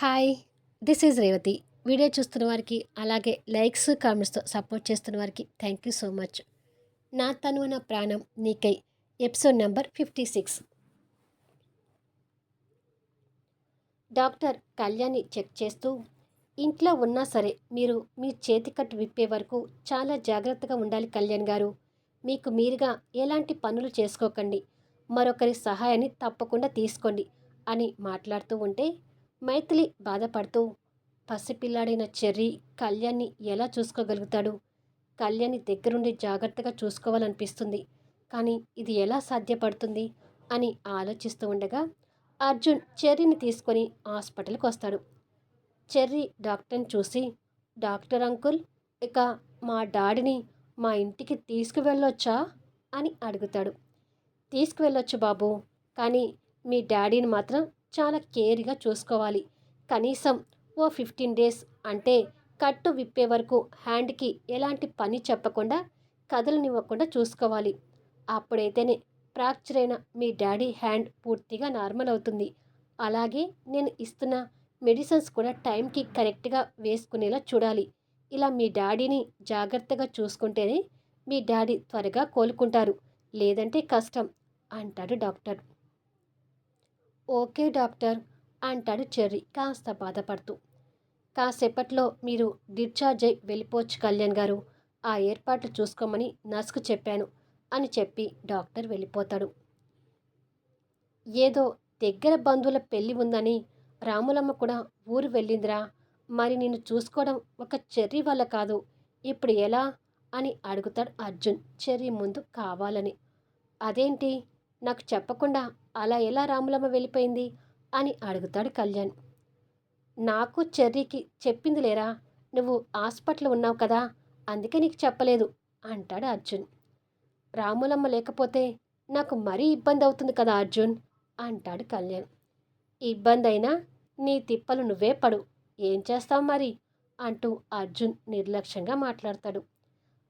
Hi this is Revathi. Video చూస్తున్న వారికి అలాగే లైక్స్ కామెంట్స్తో సపోర్ట్ చేస్తున్న వారికి థ్యాంక్ యూ సో మచ్. నా తను నా ప్రాణం నీకై episode number fifty six. Doctor Kalyani check చేస్తూ ఇంట్లో ఉన్నా సరే మీరు మీ చేతికట్టు విప్పే వరకు చాలా జాగ్రత్తగా ఉండాలి కళ్యాణ్ గారు. మీకు మీరుగా ఎలాంటి పనులు చేసుకోకండి. మరొకరి సహాయాన్ని తప్పకుండా తీసుకోండి అని మాట్లాడుతూ ఉంటే మైథిలి బాధపడుతూ పసిపిల్లాడైన చెర్రీ కళ్యాణ్ని ఎలా చూసుకోగలుగుతాడు? కళ్యాణ్ని దగ్గరుండి జాగ్రత్తగా చూసుకోవాలనిపిస్తుంది. కానీ ఇది ఎలా సాధ్యపడుతుంది? అని ఆలోచిస్తూ ఉండగా అర్జున్ చెర్రీని తీసుకొని హాస్పిటల్కి వస్తాడు. చెర్రీ డాక్టర్ని చూసి డాక్టర్ అంకుల్ ఇక మా డాడీని మా ఇంటికి తీసుకువెళ్ళొచ్చా? అని అడుగుతాడు. తీసుకువెళ్ళొచ్చు బాబు కానీ మీ డాడీని మాత్రం చాలా కేర్గా చూసుకోవాలి. కనీసం ఓ ఫిఫ్టీన్ డేస్ అంటే కట్టు విప్పే వరకు హ్యాండ్కి ఎలాంటి పని చెప్పకుండా కదలనివ్వకుండా చూసుకోవాలి. అప్పుడైతేనే ఫ్రాక్చర్ అయిన మీ డాడీ హ్యాండ్ పూర్తిగా నార్మల్ అవుతుంది. అలాగే నేను ఇస్తున్న మెడిసిన్స్ కూడా టైంకి కరెక్ట్గా వేసుకునేలా చూడాలి. ఇలా మీ డాడీని జాగ్రత్తగా చూసుకుంటేనే మీ డాడీ త్వరగా కోలుకుంటారు. లేదంటే కష్టం అంటాడు డాక్టర్. ఓకే డాక్టర్ అంటాడు చెర్రీ కాస్త బాధపడుతూ. కాసేపట్లో మీరు డిశ్చార్జ్ అయి వెళ్ళిపోవచ్చు కళ్యాణ్ గారు. ఆ ఏర్పాట్లు చూసుకోమని నర్సుకు చెప్పాను అని చెప్పి డాక్టర్ వెళ్ళిపోతాడు. ఏదో దగ్గర బంధువుల పెళ్ళి ఉందని రాములమ్మ కూడా ఊరు వెళ్ళిందిరా. మరి నేను చూసుకోవడం ఒక చెర్రీ వల్ల కాదు. ఇప్పుడు ఎలా? అని అడుగుతాడు అర్జున్ చెర్రీ ముందు కావాలని. అదేంటి? నాకు చెప్పకుండా అలా ఎలా రాములమ్మ వెళ్ళిపోయింది? అని అడుగుతాడు కళ్యాణ్. నాకు చెర్రీకి చెప్పింది లేరా? నువ్వు హాస్పిటల్ ఉన్నావు కదా అందుకే నీకు చెప్పలేదు అంటాడు అర్జున్. రాములమ్మ లేకపోతే నాకు మరీ ఇబ్బంది అవుతుంది కదా అర్జున్ అంటాడు కళ్యాణ్. ఇబ్బంది అయినా నీ తిప్పలు నువ్వే పడు ఏం చేస్తావు మరి? అంటూ అర్జున్ నిర్లక్ష్యంగా మాట్లాడతాడు.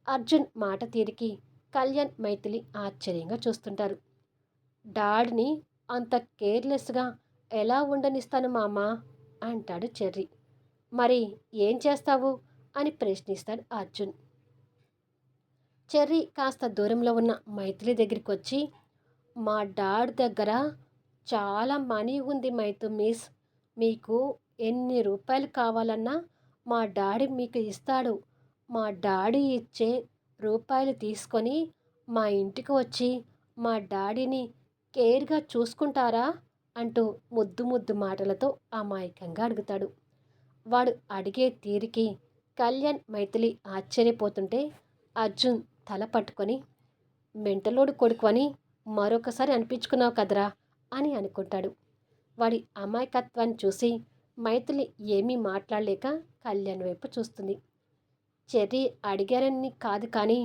అర్జున్ మాట తీరికి కళ్యాణ్ మైథిలి ఆశ్చర్యంగా చూస్తుంటారు. డాడ్ని అంత కేర్లెస్గా ఎలా ఉండనిస్తాను మామా? అంటాడు చెర్రీ. మరి ఏం చేస్తావు? అని ప్రశ్నిస్తాడు అర్జున్. చెర్రీ కాస్త దూరంలో ఉన్న మైథిలి దగ్గరికి వచ్చి మా డాడ్ దగ్గర చాలా మనీ ఉంది మైతు మిస్. మీకు ఎన్ని రూపాయలు కావాలన్నా మా డాడీ మీకు ఇస్తాడు. మా డాడీ ఇచ్చే రూపాయలు తీసుకొని మా ఇంటికి వచ్చి మా డాడీని కేర్గా చూసుకుంటారా? అంటూ ముద్దు ముద్దు మాటలతో అమాయకంగా అడుగుతాడు. వాడు అడిగే తీరికి కళ్యాణ్ మైథిలి ఆశ్చర్యపోతుంటే అర్జున్ తల పట్టుకొని మెంటలోడు కొడుకు అని మరొకసారి అనిపించుకున్నావు కదరా అని అనుకుంటాడు. వాడి అమాయకత్వాన్ని చూసి మైథిలి ఏమీ మాట్లాడలేక కళ్యాణ్ వైపు చూస్తుంది. చెర్రీ అడిగారని కాదు కానీ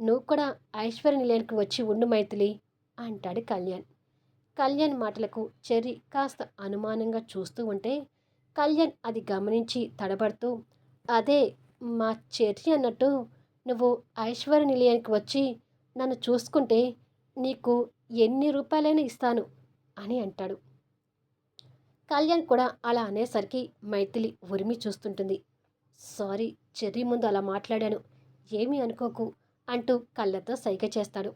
నువ్వు కూడా ఐశ్వర్య నిలయానికి వచ్చి ఉండు మైథిలి అంటాడు కళ్యాణ్. కళ్యాణ్ మాటలకు చెర్రి కాస్త అనుమానంగా చూస్తూ ఉంటే కళ్యాణ్ అది గమనించి తడబడుతూ అదే మా చెర్రి అన్నట్టు నువ్వు ఐశ్వర్య నిలయానికి వచ్చి నన్ను చూసుకుంటే నీకు ఎన్ని రూపాయలైనా ఇస్తాను అని అంటాడు. కళ్యాణ్ కూడా అలా అనేసరికి మైథిలి ఉరిమి చూస్తుంటుంది. సారీ చెర్రి ముందు అలా మాట్లాడాను. ఏమీ అనుకోకు అంటూ కళ్ళతో సైగ చేస్తాడు.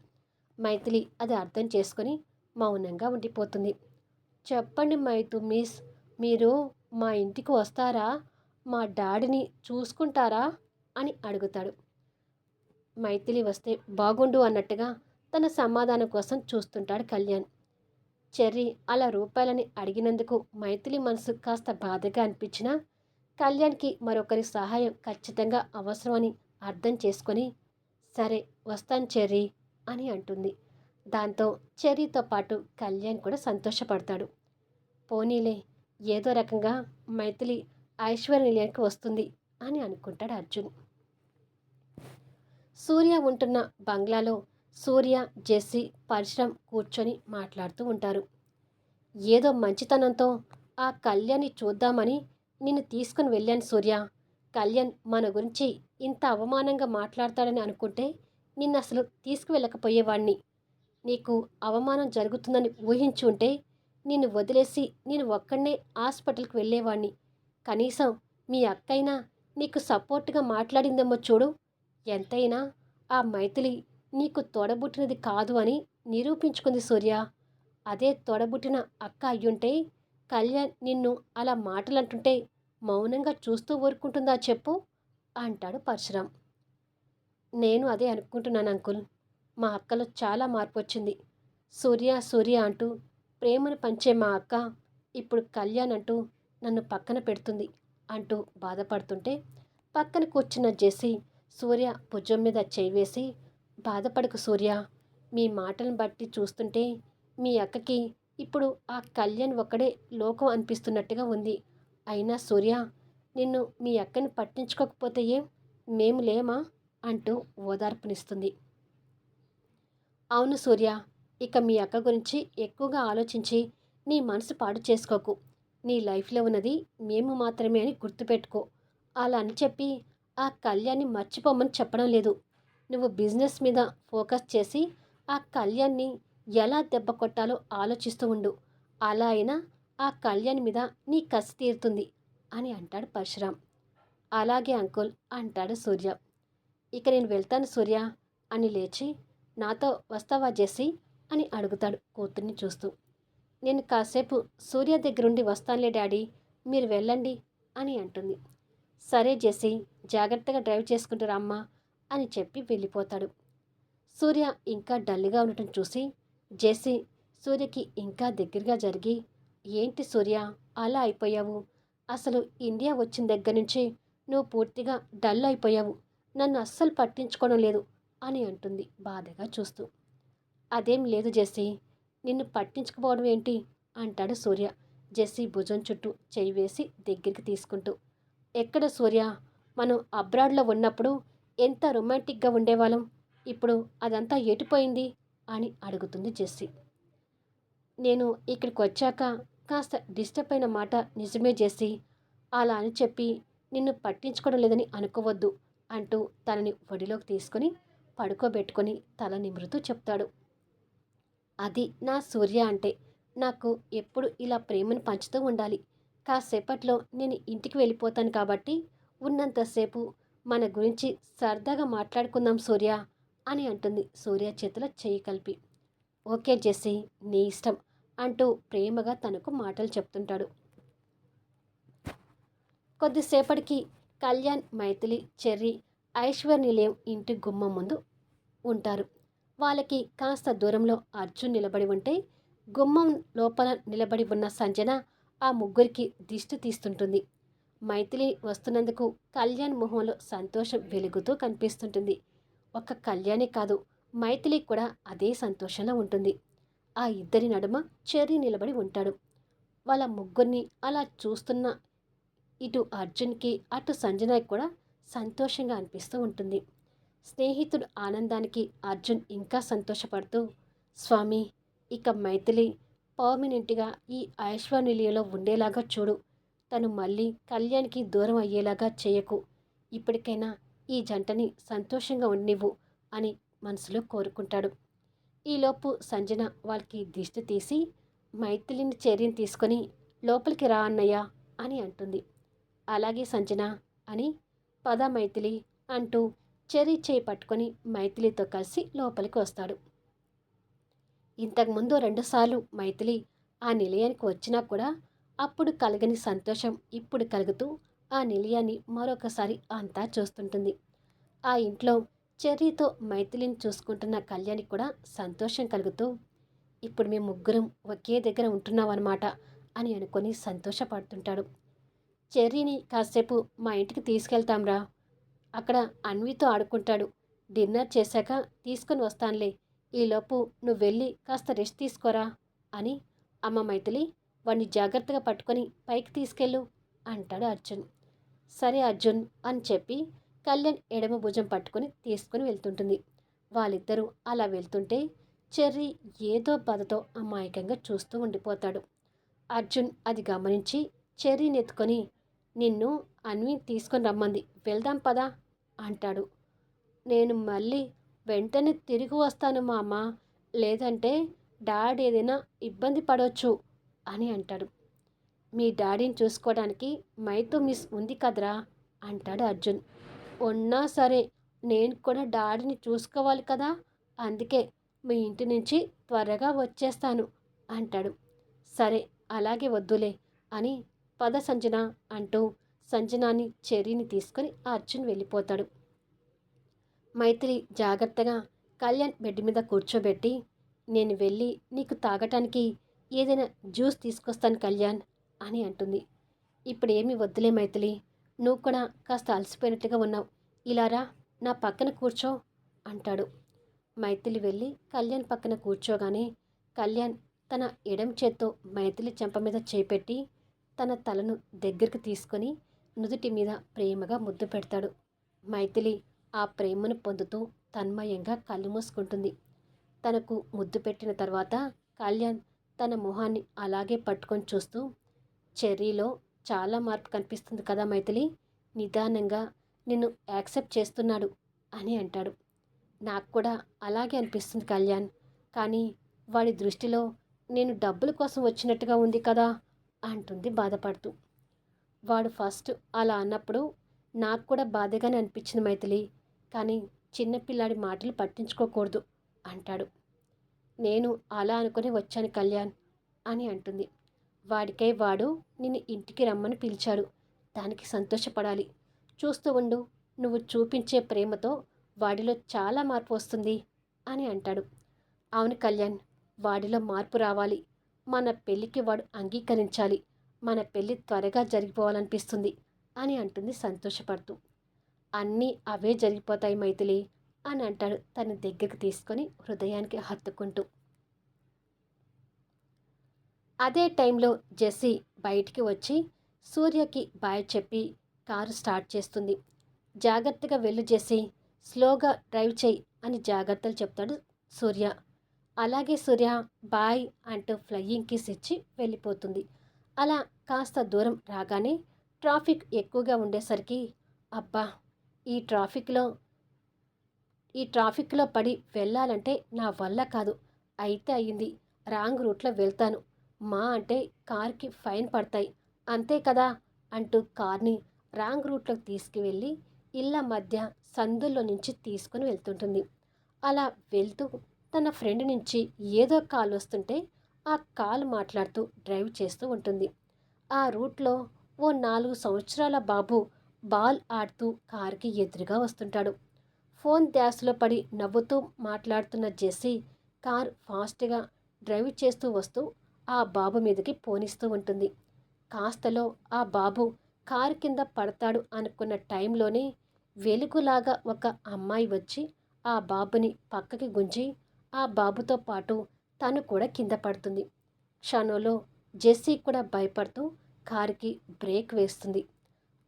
మైథిలి అది అర్థం చేసుకొని మౌనంగా ఉండిపోతుంది. చెప్పండి మైతు మిస్ మీరు మా ఇంటికి వస్తారా? మా డాడీని చూసుకుంటారా? అని అడుగుతాడు. మైథిలి వస్తే బాగుండు అన్నట్టుగా తన సమాధానం కోసం చూస్తుంటాడు కళ్యాణ్. చెర్రీ అలా రూపాయలని అడిగినందుకు మైథిలి మనసు కాస్త బాధగా అనిపించినా కళ్యాణ్కి మరొకరి సహాయం ఖచ్చితంగా అవసరమని అర్థం చేసుకొని సరే వస్తాను చెర్రీ అని అంటుంది. దాంతో చెర్రీతో పాటు కళ్యాణ్ కూడా సంతోషపడతాడు. పోనీలే ఏదో రకంగా మైథిలి ఐశ్వర్య నిలయానికి వస్తుంది అని అనుకుంటాడు అర్జున్. సూర్య ఉంటున్న బంగ్లాలో సూర్య జెస్సీ పరిశ్రమ కూర్చొని మాట్లాడుతూ ఉంటారు. ఏదో మంచితనంతో ఆ కళ్యాణ్ని చూద్దామని నిన్ను తీసుకుని వెళ్ళాను సూర్య. కళ్యాణ్ మన గురించి ఇంత అవమానంగా మాట్లాడతాడని అనుకుంటే నిన్ను అసలు తీసుకువెళ్ళకపోయేవాణ్ణి. నీకు అవమానం జరుగుతుందని ఊహించి ఉంటే నిన్ను వదిలేసి నేను ఒక్కడనే హాస్పిటల్కి వెళ్ళేవాణ్ణి. కనీసం మీ అక్కైనా నీకు సపోర్ట్గా మాట్లాడిందేమో చూడు. ఎంతైనా ఆ మైథిలి నీకు తోడబుట్టినది కాదు అని నిరూపించుకుంది సూర్య. అదే తోడబుట్టిన అక్క అయ్యుంటే కళ్యాణ్ నిన్ను అలా మాటలంటుంటే మౌనంగా చూస్తూ ఊరుకుంటుందా చెప్పు? అంటాడు పరశురాం. నేను అదే అనుకుంటున్నాను అంకుల్. మా అక్కలో చాలా మార్పు వచ్చింది సూర్య సూర్య అంటూ ప్రేమను పంచే మా అక్క ఇప్పుడు కళ్యాణ్ అంటూ నన్ను పక్కన పెడుతుంది అంటూ బాధపడుతుంటే పక్కన కూర్చున్న జెసి సూర్య భుజం మీద చేయివేసి బాధపడకు సూర్య. మీ మాటలను బట్టి చూస్తుంటే మీ అక్కకి ఇప్పుడు ఆ కళ్యాణ్ ఒక్కడే లోకం అనిపిస్తున్నట్టుగా ఉంది. అయినా సూర్య నిన్ను మీ అక్కని పట్టించుకోకపోతే ఏం? మేము లేమా? అంటూ ఓదార్పునిస్తుంది. అవును సూర్య. ఇక మీ అక్క గురించి ఎక్కువగా ఆలోచించి నీ మనసు పాడు చేసుకోకు. నీ లైఫ్లో ఉన్నది మేము మాత్రమే అని గుర్తుపెట్టుకో. అలా అని చెప్పి ఆ కళ్యాణ్ని మర్చిపోమని చెప్పడం లేదు. నువ్వు బిజినెస్ మీద ఫోకస్ చేసి ఆ కళ్యాణ్ని ఎలా దెబ్బ కొట్టాలో ఆలోచిస్తూ ఉండు. అలా అయినా ఆ కళ్యాణ్ మీద నీ కసి తీరుతుంది అని అంటాడు పరశురాం. అలాగే అంకుల్ అంటాడు సూర్య. ఇక నేను వెళ్తాను సూర్య అని లేచి నాతో వస్తావా జెస్సీ? అని అడుగుతాడు కూతుర్ని చూస్తూ. నేను కాసేపు సూర్య దగ్గరుండి వస్తానులే డాడీ మీరు వెళ్ళండి అని అంటుంది. సరే జెస్సీ జాగ్రత్తగా డ్రైవ్ చేసుకుంటారు అమ్మా అని చెప్పి వెళ్ళిపోతాడు. సూర్య ఇంకా డల్గా ఉండటం చూసి జెస్సీ సూర్యకి ఇంకా దగ్గరగా జరిగి ఏంటి సూర్య అలా అయిపోయావు? అసలు ఇండియా వచ్చిన దగ్గర నుంచి నువ్వు పూర్తిగా డల్ అయిపోయావు. నన్ను అస్సలు పట్టించుకోవడం లేదు. అని అంటుంది బాధగా చూస్తూ. అదేం లేదు జెస్సీ నిన్ను పట్టించుకుపోవడం ఏంటి? అంటాడు సూర్య జెస్సీ భుజం చుట్టూ చేయి వేసి దగ్గరికి తీసుకుంటూ. ఎక్కడ సూర్య? మనం అబ్రాడ్లో ఉన్నప్పుడు ఎంత రొమాంటిక్గా ఉండేవాళ్ళం? ఇప్పుడు అదంతా ఎటుపోయింది? అని అడుగుతుంది జెస్సీ. నేను ఇక్కడికి వచ్చాక కాస్త డిస్టర్బ్ అయిన మాట నిజమే జెస్సీ. అలా అని చెప్పి నిన్ను పట్టించుకోవడం లేదని అనుకోవద్దు అంటూ తనని ఒడిలోకి తీసుకొని పడుకోబెట్టుకొని తల నిమురుతూ చెప్తాడు. అది నా సూర్య అంటే. నాకు ఎప్పుడు ఇలా ప్రేమను పంచుతూ ఉండాలి. కాసేపట్లో నేను ఇంటికి వెళ్ళిపోతాను కాబట్టి ఉన్నంతసేపు మన గురించి సరదాగా మాట్లాడుకుందాం సూర్య అని అంటుంది సూర్య చేతిలో చేయి కలిపి. ఓకే జెస్సీ నీ ఇష్టం అంటూ ప్రేమగా తనకు మాటలు చెప్తుంటాడు. కొద్దిసేపటికి కళ్యాణ్ మైథిలి చెర్రీ ఐశ్వర్ నిలయం ఇంటి గుమ్మం ముందు ఉంటారు. వాళ్ళకి కాస్త దూరంలో అర్జున్ నిలబడి ఉంటే గుమ్మం లోపల నిలబడి ఉన్న సంజన ఆ ముగ్గురికి దిష్టి తీస్తుంటుంది. మైథిలి వస్తున్నందుకు కళ్యాణ్ మొహంలో సంతోషం వెలుగుతూ కనిపిస్తుంటుంది. ఒక కళ్యాణే కాదు మైథిలి కూడా అదే సంతోషంలో ఉంటుంది. ఆ ఇద్దరి నడుమ చెర్రి నిలబడి ఉంటాడు. వాళ్ళ ముగ్గురిని అలా చూస్తున్న ఇటు అర్జున్కి అటు సంజనకి కూడా సంతోషంగా అనిపిస్తూ ఉంటుంది. స్నేహితుడు ఆనందానికి అర్జున్ ఇంకా సంతోషపడుతూ స్వామి ఇక మైథిలి పర్మనెంట్గా ఈ ఐశ్వర్నిలయంలో ఉండేలాగా చూడు. తను మళ్ళీ కళ్యాణ్కి దూరం అయ్యేలాగా చేయకు. ఇప్పటికైనా ఈ జంటని సంతోషంగా ఉండివు అని మనసులో కోరుకుంటాడు. ఈలోపు సంజన వాళ్ళకి దిష్టి తీసి మైథిలిని చర్యను తీసుకొని లోపలికి రా అన్నయ్య అని అంటుంది. అలాగే సంజన అని పద మైథిలి అంటూ చెరీ చేయి పట్టుకొని మైథిలితో కలిసి లోపలికి వస్తాడు. ఇంతకుముందు రెండుసార్లు మైథిలి ఆ నిలయానికి వచ్చినా కూడా అప్పుడు కలగని సంతోషం ఇప్పుడు కలుగుతూ ఆ నిలయాన్ని మరొకసారి అంతా చూస్తుంటుంది. ఆ ఇంట్లో చెర్రీతో మైథిలిని చూసుకుంటున్న కళ్యాణి కూడా సంతోషం కలుగుతూ ఇప్పుడు మేము ముగ్గురం ఒకే దగ్గర ఉంటున్నాం అనమాట అని అనుకొని సంతోషపడుతుంటాడు. చెర్రీని కాసేపు మా ఇంటికి తీసుకెళ్తాంరా అక్కడ అన్వితో ఆడుకుంటాడు. డిన్నర్ చేశాక తీసుకుని వస్తానులే. ఈలోపు నువ్వు వెళ్ళి కాస్త రెస్ట్ తీసుకోరా అని అమ్మ మైథిలి వాణ్ణి జాగ్రత్తగా పట్టుకొని పైకి తీసుకెళ్ళు అంటాడు అర్జున్. సరే అర్జున్ అని చెప్పి కళ్యాణ్ ఎడమ భుజం పట్టుకొని తీసుకుని వెళ్తుంటుంది. వాళ్ళిద్దరూ అలా వెళ్తుంటే చెర్రీ ఏదో బాధతో అమాయకంగా చూస్తూ ఉండిపోతాడు. అర్జున్ అది గమనించి చెర్రీని ఎత్తుకొని నిన్ను అన్వి తీసుకొని రమ్మంది. వెళ్దాం పదా అంటాడు. నేను మళ్ళీ వెంటనే తిరిగి వస్తాను మా అమ్మ లేదంటే డాడీ ఏదైనా ఇబ్బంది పడవచ్చు అని అంటాడు. మీ డాడీని చూసుకోవడానికి మైతో మిస్ ఉంది కదరా అంటాడు అర్జున్. ఉన్నా సరే నేను కూడా డాడీని చూసుకోవాలి కదా. అందుకే మీ ఇంటి నుంచి త్వరగా వచ్చేస్తాను అంటాడు. సరే అలాగే వద్దులే అని పద సంజన అంటూ సంజనాని చెర్రీని తీసుకొని అర్జున్ వెళ్ళిపోతాడు. మైత్రి జాగ్రత్తగా కళ్యాణ్ బెడ్ మీద కూర్చోబెట్టి నేను వెళ్ళి నీకు తాగటానికి ఏదైనా జ్యూస్ తీసుకొస్తాను కళ్యాణ్ అని అంటుంది. ఇప్పుడు ఏమి వద్దులే మైథిలి నువ్వు కూడా కాస్త అలసిపోయినట్టుగా ఉన్నావు. ఇలారా నా పక్కన కూర్చో అంటాడు. మైథిలి వెళ్ళి కళ్యాణ్ పక్కన కూర్చోగానే కళ్యాణ్ తన ఎడం చేత్తో మైథిలి చెంప మీద చేపెట్టి తన తలను దగ్గరికి తీసుకొని నుదుటి మీద ప్రేమగా ముద్దు పెడతాడు. మైథిలి ఆ ప్రేమను పొందుతూ తన్మయంగా కళ్ళు మూసుకుంటుంది. తనకు ముద్దు పెట్టిన తర్వాత కళ్యాణ్ తన మొహాన్ని అలాగే పట్టుకొని చూస్తూ చెర్రీలో చాలా మార్పు కనిపిస్తుంది కదా మైథిలి నిదానంగా నిన్ను యాక్సెప్ట్ చేస్తున్నాడు అని అంటాడు. నాకు కూడా అలాగే అనిపిస్తుంది కళ్యాణ్ కానీ వాడి దృష్టిలో నేను డబ్బుల కోసం వచ్చినట్టుగా ఉంది కదా. అంటుంది బాధపడుతూ. వాడు ఫస్ట్ అలా అన్నప్పుడు నాకు కూడా బాధగానే అనిపించింది మైథిలి కానీ చిన్నపిల్లాడి మాటలు పట్టించుకోకూడదు అంటాడు. నేను అలా అనుకుని వచ్చాను కళ్యాణ్ అని అంటుంది. వాడికై వాడు నిన్ను ఇంటికి రమ్మని పిలిచాడు. దానికి సంతోషపడాలి. చూస్తూ ఉండు నువ్వు చూపించే ప్రేమతో వాడిలో చాలా మార్పు వస్తుంది అని అంటాడు. అవును కళ్యాణ్ వాడిలో మార్పు రావాలి. మన పెళ్ళికి వాడు అంగీకరించాలి. మన పెళ్ళి త్వరగా జరిగిపోవాలనిపిస్తుంది అని అంటుంది సంతోషపడుతూ. అన్నీ అవే జరిగిపోతాయి మైథిలి అని అంటాడు తన దగ్గరికి తీసుకొని హృదయానికి హత్తుకుంటూ. అదే టైంలో జెస్సీ బయటికి వచ్చి సూర్యకి బాయ్ చెప్పి కారు స్టార్ట్ చేస్తుంది. జాగ్రత్తగా వెళ్ళు జెస్సీ స్లోగా డ్రైవ్ చేయి అని జాగ్రత్తలు చెప్తాడు సూర్య. అలాగే సూర్య బాయ్ అంటూ ఫ్లయింగ్ కిస్ ఇచ్చి వెళ్ళిపోతుంది. అలా కాస్త దూరం రాగానే ట్రాఫిక్ ఎక్కువగా ఉండేసరికి అబ్బా! ఈ ట్రాఫిక్లో ఈ ట్రాఫిక్లో పడి వెళ్ళాలంటే నా వల్ల కాదు. అయితే అయ్యింది రాంగ్ రూట్లో వెళ్తాను. మా అంటే కార్కి ఫైన్ పడతాయి. అంతే కదా! అంటూ కార్ని రాంగ్ రూట్లోకి తీసుకువెళ్ళి ఇళ్ళ మధ్య సందుల్లో నుంచి తీసుకుని వెళ్తుంటుంది. అలా వెళ్తూ తన ఫ్రెండ్ నుంచి ఏదో కాల్ వస్తుంటే ఆ కాల్ మాట్లాడుతూ డ్రైవ్ చేస్తూ ఉంటుంది. ఆ రూట్లో ఓ నాలుగు సంవత్సరాల బాబు బాల్ ఆడుతూ కారుకి ఎదురుగా వస్తుంటాడు. ఫోన్ ధ్యాసలో పడి నవ్వుతూ మాట్లాడుతున్న జెస్సీ కార్ ఫాస్ట్గా డ్రైవ్ చేస్తూ వస్తూ ఆ బాబు మీదకి పోనిస్తూ ఉంటుంది. కాస్తలో ఆ బాబు కారు కింద పడతాడు అనుకున్న టైంలోనే వెలుగులాగా ఒక అమ్మాయి వచ్చి ఆ బాబుని పక్కకి గుంజి ఆ బాబుతో పాటు తను కూడా కింద పడుతుంది. క్షణంలో జెస్సీ కూడా భయపడుతూ కారుకి బ్రేక్ వేస్తుంది.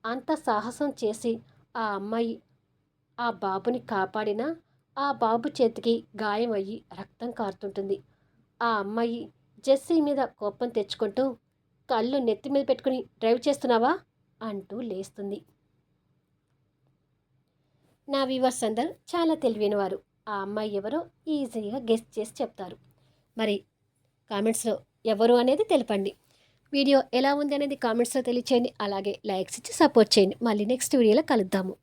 అంత సాహసం చేసి ఆ అమ్మాయి ఆ బాబుని కాపాడినా ఆ బాబు చేతికి గాయం అయ్యి రక్తం కారుతుంటుంది. ఆ అమ్మాయి జెస్సీ మీద కోపం తెచ్చుకుంటూ కళ్ళు నెత్తి మీద పెట్టుకుని డ్రైవ్ చేస్తున్నావా? అంటూ లేస్తుంది. నా వ్యూవర్స్ అందరూ చాలా తెలివైన వారు ఆ అమ్మాయి ఎవరో ఈజీగా గెస్ట్ చేసి చెప్తారు. మరి కామెంట్స్లో ఎవరు అనేది తెలపండి. వీడియో ఎలా ఉంది అనేది కామెంట్స్లో తెలియచేయండి. అలాగే లైక్స్ ఇచ్చి సపోర్ట్ చేయండి. మళ్ళీ నెక్స్ట్ వీడియోలో కలుద్దాము.